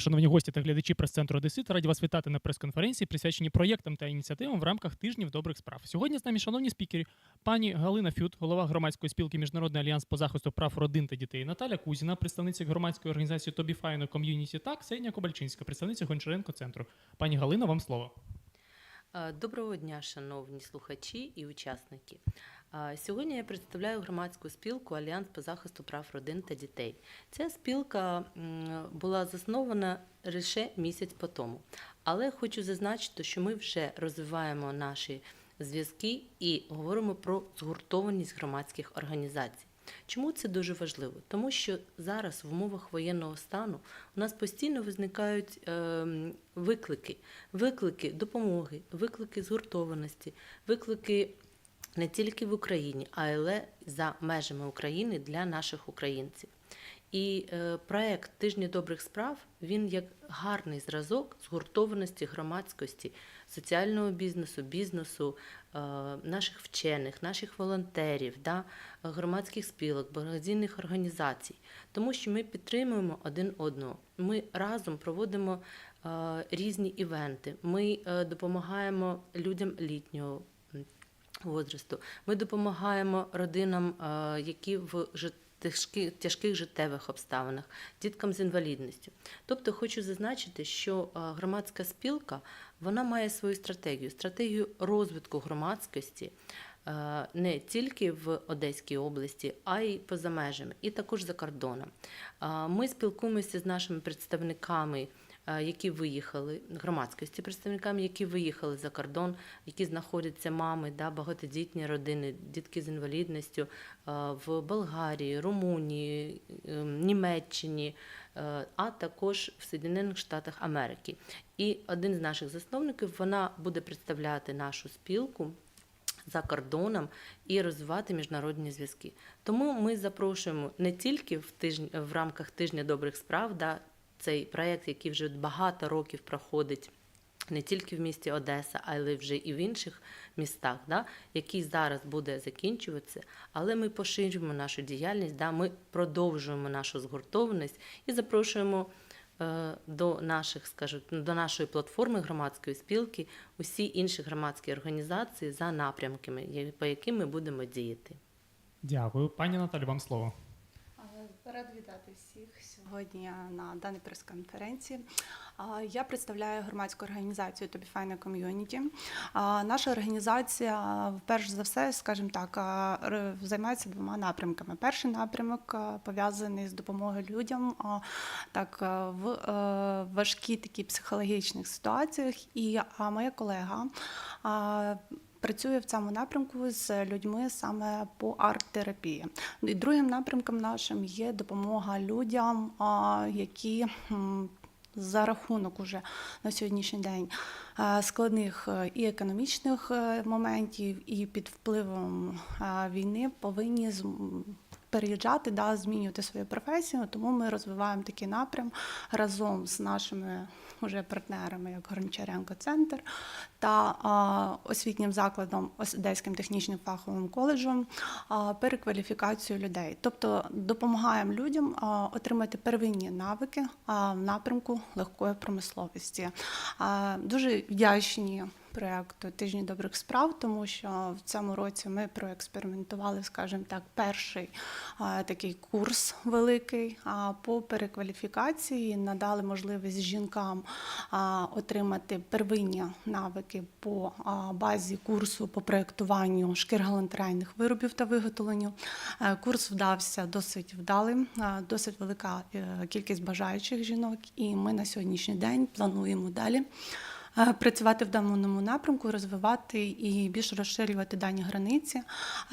Шановні гості та глядачі прес-центру Одесит, раді вас вітати на прес-конференції, присвяченій проєктам та ініціативам в рамках тижнів добрих справ. Сьогодні з нами, шановні спікери, пані Галина Фют, голова громадської спілки Міжнародний альянс по захисту прав родин та дітей, Наталя Кузіна, представниця громадської організації Тобі Файно Ком'юніті Так, Ксенія Кобальчинська, представниця Гончаренко центру. Пані Галина, вам слово. Е, Доброго дня, шановні слухачі і учасники. Е, Сьогодні я представляю громадську спілку Альянс по захисту прав родин та дітей. Ця спілка була заснована лише місяць по тому. Але хочу зазначити, що ми вже розвиваємо наші зв'язки і говоримо про згуртованість громадських організацій. Чому це дуже важливо? Тому що зараз в умовах воєнного стану у нас постійно визникають ем, виклики, виклики допомоги, виклики згуртованості, виклики не тільки в Україні, але за межами України для наших українців. І е, проект Тижні добрих справ він як гарний зразок згуртованості громадськості, соціального бізнесу, бізнесу, е, наших вчених, наших волонтерів, да, громадських спілок, благодійних організацій, тому що ми підтримуємо один одного. Ми разом проводимо е, різні івенти. Ми допомагаємо людям літнього возрасту. Ми допомагаємо родинам, е, які в тяжкі- тяжких життєвих обставинах, діткам з інвалідністю. Тобто хочу зазначити, що е, громадська спілка вона має свою стратегію, стратегію розвитку громадськості е, не тільки в Одеській області, а й поза межами, і також за кордоном. Ми спілкуємося з нашими представниками. Е, Які виїхали громадськості представниками, які виїхали за кордон, які знаходяться мами, да, багатодітні родини, дітки з інвалідністю е, в Болгарії, Румунії, е, Німеччині, а також в Соєдинених Штатах Америки. І один з наших засновників вона буде представляти нашу спілку. За кордоном і розвивати міжнародні зв'язки. Тому ми запрошуємо не тільки в тижні в рамках тижня добрих справ, да, цей проєкт, який вже багато років проходить не тільки в місті Одеса, але вже і в інших містах, да, який зараз буде закінчуватися. Але ми поширюємо нашу діяльність, да, ми продовжуємо нашу згуртованість і запрошуємо е, до наших, скажу, до нашої платформи громадської спілки усі інші громадські організації за напрямками, по яким ми будемо діяти. Дякую. Пані Наталі, вам слово. Рада вітати всіх сьогодні на даній прес-конференції. Я представляю громадську організацію Тобі Файна Ком'юніті. Наша організація, перш за все, скажімо так, займається двома напрямками. Перший напрямок пов'язаний з допомогою людям так в е, важкій такій психологічних ситуаціях. І моя колега. Працює в цьому напрямку з людьми саме по арт-терапії. І другим напрямком нашим є допомога людям, які за рахунок уже на сьогоднішній день е, складних е, і економічних е, моментів, і під впливом війни повинні переїжджати, да, змінювати свою професію. Тому ми розвиваємо такий напрям разом з нашими уже партнерами, як Гончаренко Центр та освітнім закладом Одеським технічним фаховим коледжем перекваліфікацію людей. Тобто допомагаємо людям отримати первинні навики в напрямку легкої промисловості. Дуже вдячні проєкту Тижні добрих справ, тому що в цьому році ми проекспериментували, скажімо так, перший такий курс великий а, по перекваліфікації, надали можливість жінкам отримати первинні навики по базі курсу по проєктуванню шкіргалантерейних виробів та виготовленню. Е, Курс вдався досить вдалим, досить велика е, кількість бажаючих жінок, і ми на сьогоднішній день плануємо далі працювати в даному напрямку, розвивати і більш розширювати дані границі.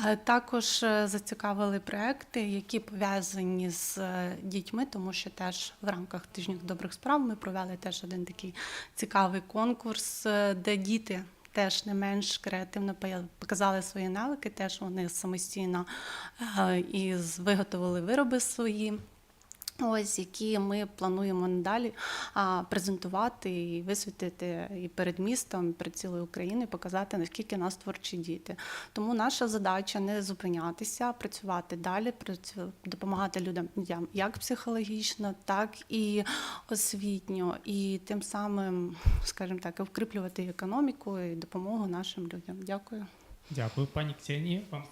Е, Також е, зацікавили проекти, які пов'язані з е, дітьми, тому що теж в рамках тижнів добрих справ ми провели теж один такий цікавий конкурс, е, де діти. Теж не менш креативно показали свої навики, теж вони самостійно е, і виготовили вироби свої. Ось які ми плануємо надалі презентувати і висвітити і перед містом, і перед цілою Україною, показати наскільки нас творчі діти. Тому наша задача не зупинятися, працювати далі, працю- допомагати людям як психологічно, так і освітньо, і тим самим, скажімо так, вкріплювати економіку і допомогу нашим людям. Дякую. Дякую, пані Ксенії. Вам.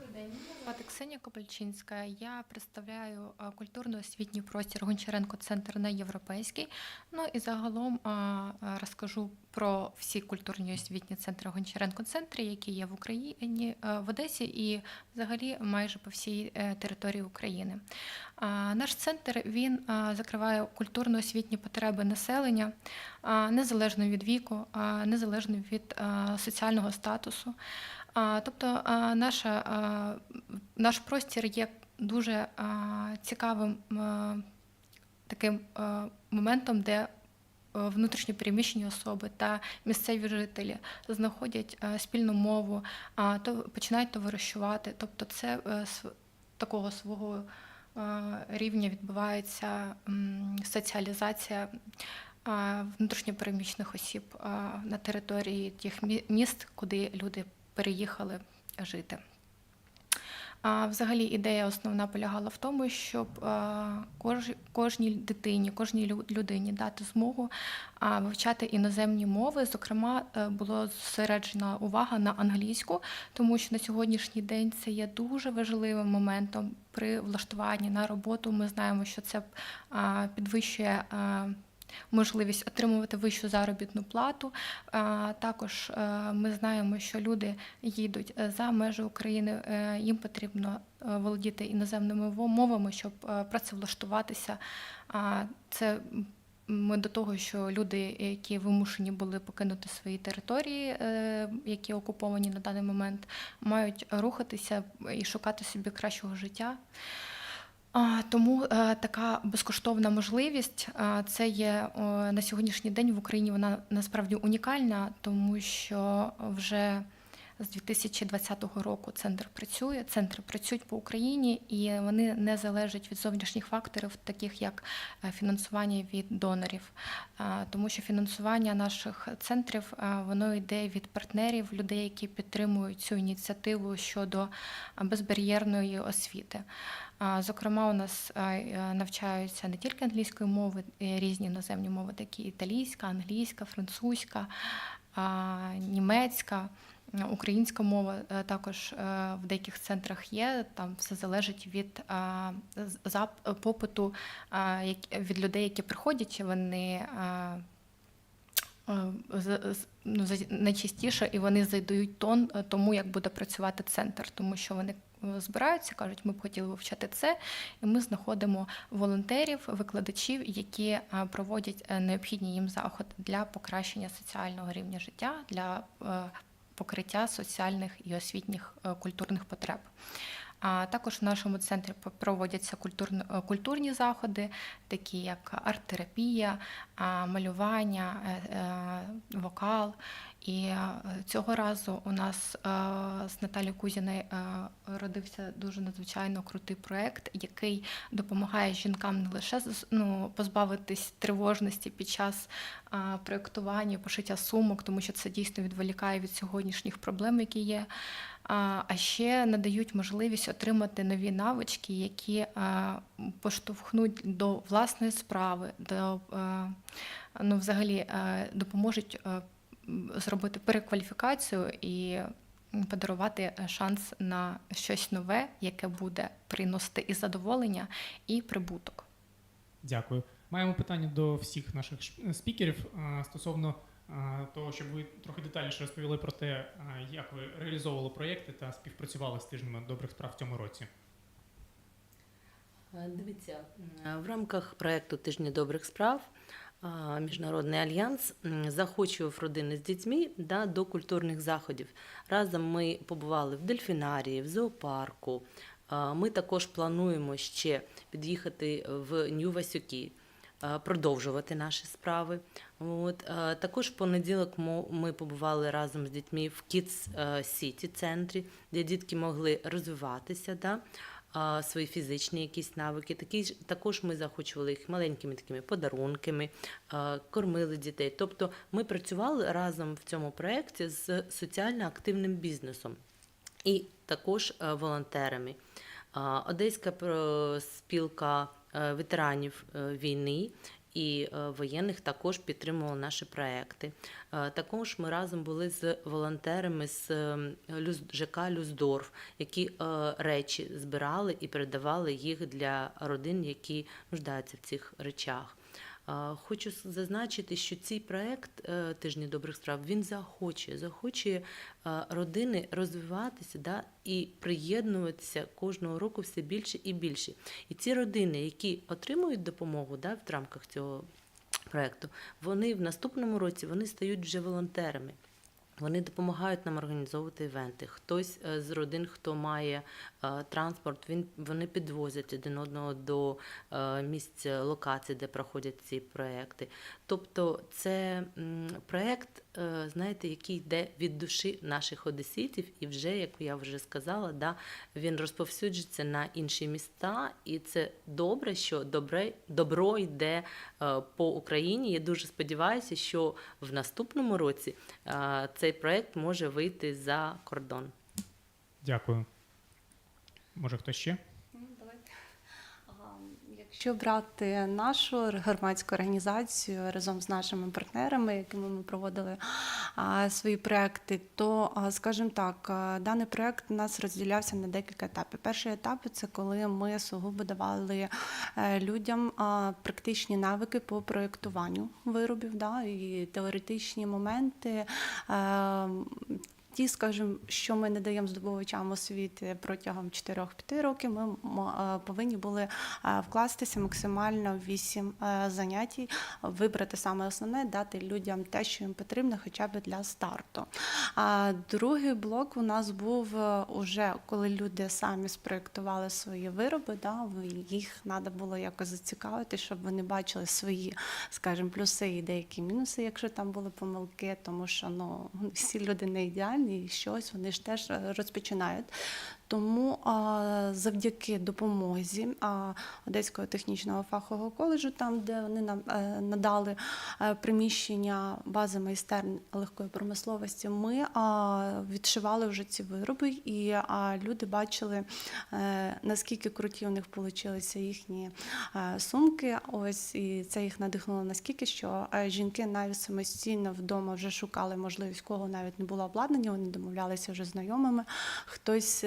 Добрий день, звати Ксенія Копальчинська. Я представляю е, культурно-освітній простір Гончаренко Центр на європейський. Ну і загалом е, е, розкажу про всі культурні освітні центри Гончаренко центрі, які є в Україні в Одесі і взагалі майже по всій території України. Наш центр він закриває культурно-освітні потреби населення незалежно від віку, незалежно від соціального статусу. Тобто наша, наш простір є дуже цікавим таким моментом, де е, внутрішньо переміщені особи та місцеві жителі знаходять е, спільну мову, то починають товаришувати. Тобто, це е, св- такого свого е, рівня відбувається соціалізація внутрішньопереміщених осіб на території тих міст, куди люди переїхали жити. А взагалі ідея основна полягала в тому, щоб кожній дитині, кожній лю- людині дати змогу вивчати іноземні мови. Зокрема, е, було зосереджена увага на англійську, тому що на сьогоднішній день це є дуже важливим моментом при влаштуванні на роботу. Ми знаємо, що це підвищує. Можливість отримувати вищу заробітну плату. Також е, ми знаємо, що люди їдуть е, за межі України. е, Їм потрібно володіти іноземними мовами, щоб працевлаштуватися. Це ми до того, що люди, які вимушені були покинути свої території, які окуповані на даний момент, мають рухатися і шукати собі кращого життя. Тому е, така безкоштовна можливість е, це є на сьогоднішній день в Україні. Вона насправді унікальна, тому що вже з 2020 року центр працює. Центри працюють по Україні, і вони не залежать від зовнішніх факторів, таких як е, фінансування від донорів, тому що фінансування наших центрів воно йде від партнерів, людей, які підтримують цю ініціативу щодо безбар'єрної освіти. Зокрема, у нас е, навчаються не тільки англійської мови, е, різні іноземні мови, такі італійська, англійська, французька, німецька, українська мова е, також в деяких центрах є. Там все залежить від попиту від людей, які приходять. Вони ну, найчастіше і вони задають тон тому, як буде працювати центр, тому що вони збираються, кажуть, ми б хотіли вивчати це, і ми знаходимо волонтерів, викладачів, які е, проводять е, необхідні їм заходи для покращення соціального рівня життя, для е, покриття соціальних і освітніх культурних потреб. А також в нашому центрі проводяться е, культурні заходи, такі як арт-терапія, малювання, е, е, вокал. І цього разу у нас з Наталією Кузіною родився дуже надзвичайно крутий проєкт, який допомагає жінкам не лише ну, позбавитись тривожності під час проєктування, пошиття сумок, тому що це дійсно відволікає від сьогоднішніх проблем, які є. А ще надають можливість отримати нові навички, які поштовхнуть до власної справи, до ну, взагалі допоможуть зробити перекваліфікацію і подарувати шанс на щось нове, яке буде приносити і задоволення, і прибуток. Дякую. Маємо питання до всіх наших спікерів стосовно а, того, щоб ви трохи детальніше розповіли про те, як ви реалізовували проєкти та співпрацювали з тижнями добрих справ в цьому році. Е, Дивіться, в рамках проекту Тижні добрих справ Міжнародний альянс захочував родини з дітьми да, до культурних заходів. Разом ми побували в дельфінарії, в зоопарку. Ми також плануємо ще під'їхати в Нью-Васюки, продовжувати наші справи. От. Також в понеділок ми побували разом з дітьми в Kids City центрі, де дітки могли розвиватися. Да? свої фізичні якісь навики. Такі також ми захочували їх маленькими такими подарунками, кормили дітей. Тобто ми працювали разом в цьому проєкті з соціально активним бізнесом і також е, волонтерами. Одеська спілка е, ветеранів е, війни і е, воєнних також підтримували наші проекти. Е, Також ми разом були з волонтерами з е, ЖК Люздорф, які е, речі збирали і передавали їх для родин, які нуждаються в цих речах. Хочу зазначити, що цей проект е, Тижні добрих справ він захоче, захочує е, родини розвиватися да, і приєднуватися кожного року все більше і більше. І ці родини, які отримують допомогу да, в рамках цього проекту, вони в наступному році вони стають вже волонтерами. Вони допомагають нам організовувати івенти. Хтось е, з родин, хто має е, транспорт, він вони підвозять один одного до е, місць локації, де проходять ці проекти. Тобто, це проект, знаєте, який йде від душі наших одеситів, і вже, як я вже сказала, да, він розповсюджується на інші міста, і це добре, що добре, добро йде е, по Україні. Я дуже сподіваюся, що в наступному році е, цей проект може вийти за кордон. Дякую. Може, хто ще? Якщо брати нашу громадську організацію разом з нашими партнерами, якими ми проводили свої проекти, то, скажімо так, даний проект у нас розділявся на декілька етапів. Перший етап це коли ми сугубо давали е, людям практичні навики по проєктуванню виробів, да, і теоретичні моменти. Ті, скажімо, що ми не даємо здобувачам освіти протягом 4-5 років, ми е, повинні були е, вкластися максимально в 8 е, занять, вибрати саме основне, дати людям те, що їм потрібно, хоча б для старту. А другий блок у нас був уже коли люди самі спроєктували свої вироби, да, їх треба було якось зацікавити, щоб вони бачили свої, скажімо, плюси і деякі мінуси, якщо там були помилки, тому що ну всі люди не ідеальні, і щось вони ж теж е, розпочинають. Тому завдяки допомозі Одеського технічного фахового коледжу, там де вони нам е, надали е, приміщення бази майстерн легкої промисловості, ми відшивали вже ці вироби, і люди бачили, е, наскільки круті у них вийшли їхні сумки. Ось і це їх надихнуло наскільки, що жінки навіть самостійно вдома вже шукали можливість, кого навіть не було обладнання, вони домовлялися вже знайомими. Хтось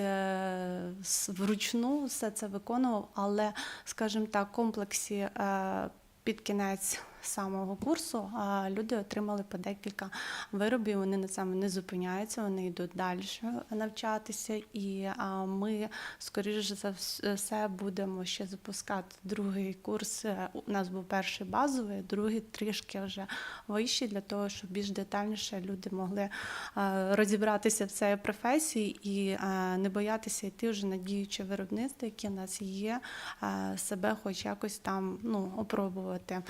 вручну все це виконував, але, скажімо так, в комплексі е, під кінець самого курсу люди отримали по декілька виробів. Вони на цьому не зупиняються, вони йдуть далі навчатися. І ми, скоріше за все, будемо ще запускати другий курс. Е, У нас був перший базовий, другий трішки вже вищий, для того, щоб більш детальніше люди могли розібратися в цій професії і не боятися йти вже на діюче виробництво, яке в нас є, себе хоч якось там ну, опробувати.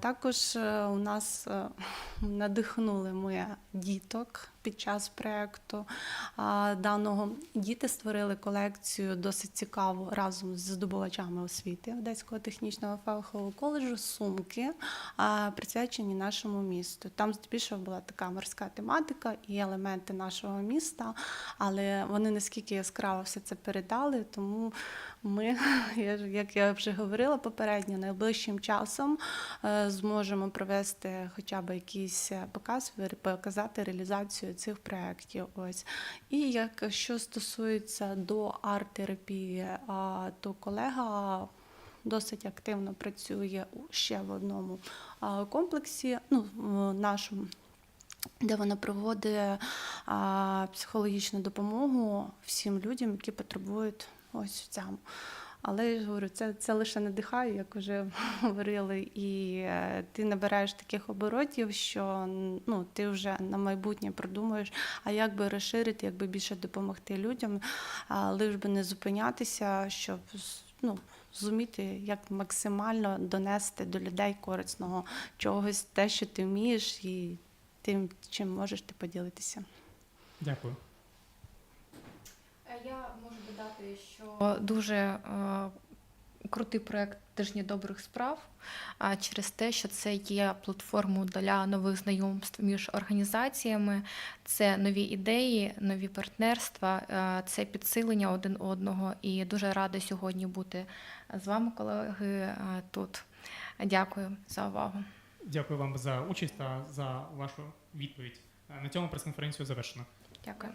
Також е, у нас е, надихнули ми діток під час проєкту даного. Діти створили колекцію досить цікаву разом з здобувачами освіти Одеського технічного фахового коледжу сумки, присвячені нашому місту. Там здебільшого була така морська тематика і елементи нашого міста, але вони наскільки яскраво все це передали, тому ми, як я вже говорила попередньо, найближчим часом е, зможемо провести хоча б якийсь е, показ, показати реалізацію цих проєктів. Ось. І як що стосується до арт-терапії, то колега досить активно працює ще в одному комплексі, ну, в нашому. Де вона проводить психологічну допомогу всім людям, які потребують ось в цьому. Але я ж говорю, це, це лише надихає, як вже говорили, і е, ти набираєш таких оборотів, що ну, ти вже на майбутнє продумуєш, а як би розширити, як би більше допомогти людям, лиш би не зупинятися, щоб ну, зуміти, як максимально донести до людей корисного чогось, те, що ти вмієш, і тим, чим можеш ти поділитися. Дякую. А я можу додати, що дуже е, крутий проект тижні добрих справ а, через те, що це є платформою для нових знайомств між організаціями, це нові ідеї, нові партнерства, е, це підсилення один одного. І дуже рада сьогодні бути з вами, колеги, е, тут. Дякую за увагу. Дякую вам за участь та за вашу відповідь. На цьому прес-конференцію завершено. Дякую.